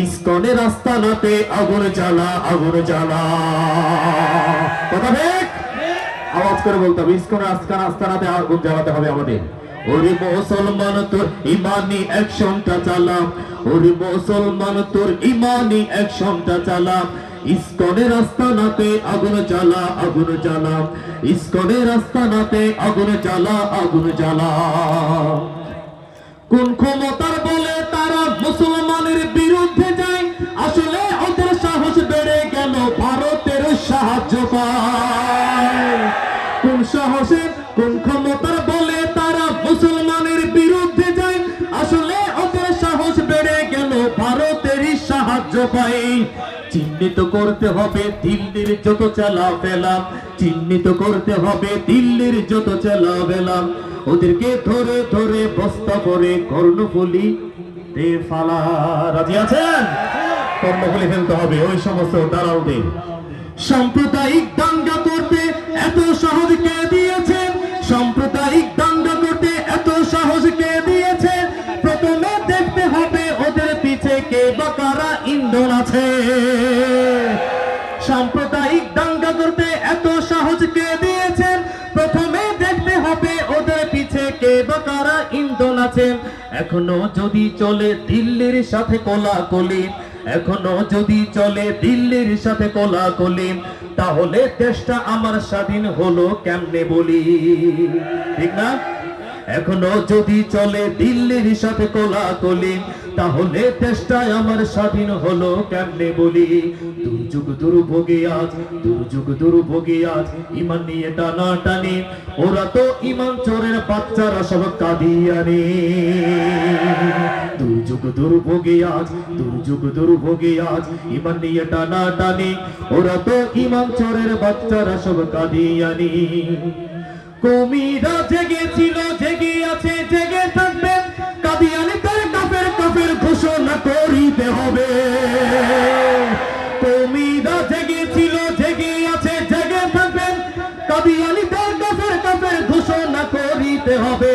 ইস্কনের আস্তানাতে আগুন জ্বালা আগুন জ্বালা। কথা ঠিক আওয়াজ করে বলতে হবে ইস্কনের আস্তানা আস্তানাতে আগুন জ্বালাতে হবে আমাদের। ওরে মুসলমান, তোর ইমানি অ্যাকশনটা চালা ওরে মুসলমান, তোর ইমানি অ্যাকশনটা চালা ইস্কনের আস্তানাতে আগুন জ্বালা আগুন জ্বালা। ইস্কনের আস্তানাতে আগুন জ্বালা আগুন জ্বালা। কোন ক্ষমতার বলে তারা মুসলমানের চিহ্নিত করতে হবে দিল্লির যত চালা চিহ্নিত করতে হবে দিল্লির যত চালা ওদেরকে ধরে ধরে বস্তা করে কর্ণফুলি রাজি আছেন? কর্ণফুলি ফেলতে হবে ওই সমস্ত দালালদের। সাম্প্রদায়িক দাঙ্গা করতে এত সহজ কে দিয়েছেন সাম্প্রদায়িক দাঙ্গা করতে এত সাহস কে দিয়েছে? প্রথমে দেখতে হবে ওদের পিছে কে বা কারা আছে। সাম্প্রদায়িক দাঙ্গা করতে এত সাহস কে দিয়েছেন? প্রথমে দেখতে হবে ওদের পিছে কে বা কারা ইন্ধন আছেন। এখনও যদি চলে দিল্লির সাথে কোলাকুলি, এখনও যদি চলে দিল্লির সাথে কোলাকুলি, তাহলে দেশটা আমার স্বাধীন হলো কেমনে বলি? ঠিক না? এখনও যদি চলে দিল্লির সাথে কোলাকুলি, তাহলে দেশটাই আমার স্বাধীন হলো কেমনে বলি? দুর্যোগ দুর্ভোগে আজ, দুর্যোগ দুর্ভোগে আজ, ইমান নিয়ে টানা টানি ওরা তো ইমান চোরের বাচ্চারা সব কাঁদিয়ানি। দুর্যোগ দুর্ভোগে আজ, দুর্যোগ দুর্ভোগে আজ, ইমান নিয়ে টানা টানি ওরা তো ইমান চোরের বাচ্চারা সব কাঁদিয়ানি। কমিরা জেগেছিল জেগে আছে জেগে থাকবে। কাদিয়ানি তার কাফের কাফের ঘোষণা করিতে হবে। কমিরা জেগেছিল জেগে আছে জেগে থাকবে। কাদিয়ানি তার কাফের কাফের ঘোষণা করিতে হবে।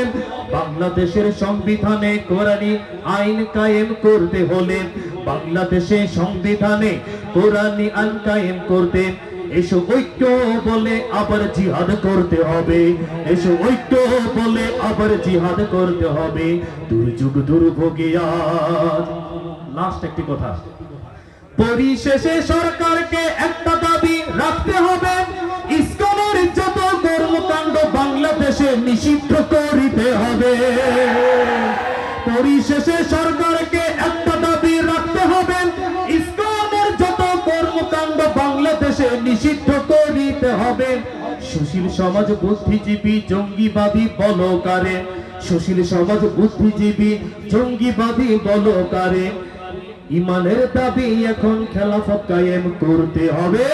বাংলাদেশের সংবিধানে কোরআনী আইন কায়েম করতে হলে বাংলাদেশের সংবিধানে কোরআনী আইন কায়েম করতে এসো ঐক্য বলে আবার জিহাদ করতে হবে। এসো ঐক্য বলে আবার জিহাদ করতে হবে। দুর্যোগ দুর্ভোগে লাস্ট একটি কথা। পরিশেষে সরকারকে একটা দাবি রাখতে হবে। ইসকনের যত কর্মকাণ্ড বাংলাদেশে নিষিদ্ধ করিতে হবে। পরিশেষে সরকারকে নিষিদ্ধ করিতে হবে। সুশীল সমাজ বুদ্ধিজীবী, জঙ্গিবাদী বলকারে। সুশীল সমাজ বুদ্ধিজীবী, জঙ্গিবাদী বলকারে। ইমানের দাবি এখন খেলাফত কায়েম করতে হবে।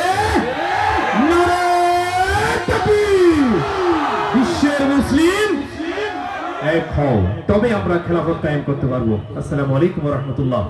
বিশ্বের মুসলিম এক হও। তবে আমরা খেলাফত কায়েম করতে পারব। আসসালামু আলাইকুম রহমতুল্লাহ।